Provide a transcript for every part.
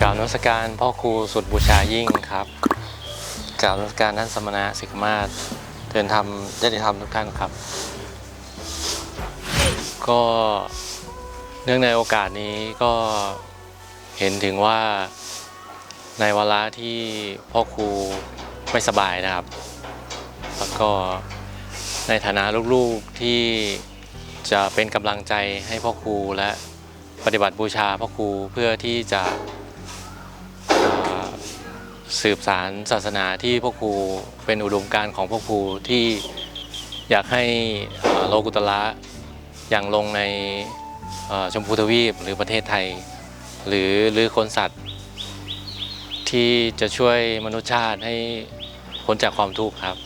กล่าวนมัสการพ่อครูสุดบูชายิ่งครับ กล่าวนมัสการท่านสมณะสิกมาศเดินธรรมญาติธรรมทุกท่านครับ ก็เนื่องในโอกาสนี้ก็เห็นถึงว่าในวาระที่พ่อครูไม่สบายนะครับ แล้วก็ในฐานะลูกๆที่จะเป็นกำลังใจให้พ่อครูและปฏิบัติบูชาพ่อครูเพื่อที่จะ สืบสารศาสนาที่พ่อครูเป็นอุดมการของพ่อครูที่อยากให้โลกุตละอย่างลงในชมพูทวีปหรือประเทศไทย หรือหรือคนสัตว์ ที่จะช่วยมนุษยชาติให้พ้นจากความทุกข์ครับ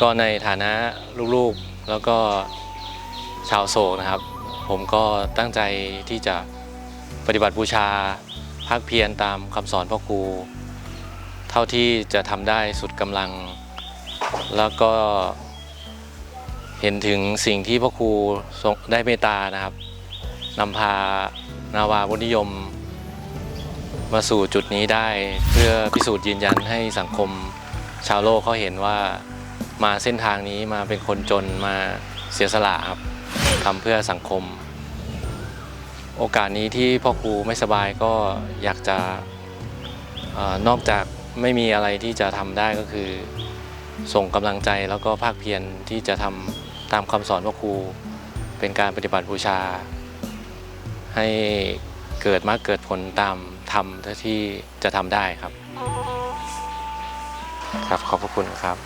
ก็ในฐานะลูกๆแล้วก็ชาวโศกนะครับ ผมก็ตั้งใจที่จะปฏิบัติบูชาภาคเพียรตามคำสอนพ่อครู เท่าที่จะทำได้สุดกำลัง แล้วก็เห็นถึงสิ่งที่พ่อครูได้เมตตานะครับนำพานาวาบุญนิยม มาสู่จุดนี้ได้ เพื่อพิสูจน์ยืนยันให้สังคมชาวโลกเขาเห็นว่ามาเส้นทางนี้มาเป็นคนจนมาเสียสละครับทำเพื่อสังคม โอกาสนี้ที่พ่อครูไม่สบายก็อยากจะอนอกจาก ไม่มีอะไรที่จะทำได้ก็คือ ส่งกำลังใจแล้วก็ภาคเพียรที่จะทำตามคำสอนพ่อครู เป็นการปฏิบัติบูชา ให้เกิดมาเกิดผลตามธรรมเท่าที่จะทำได้ครับ ครับขอบพระคุณครับ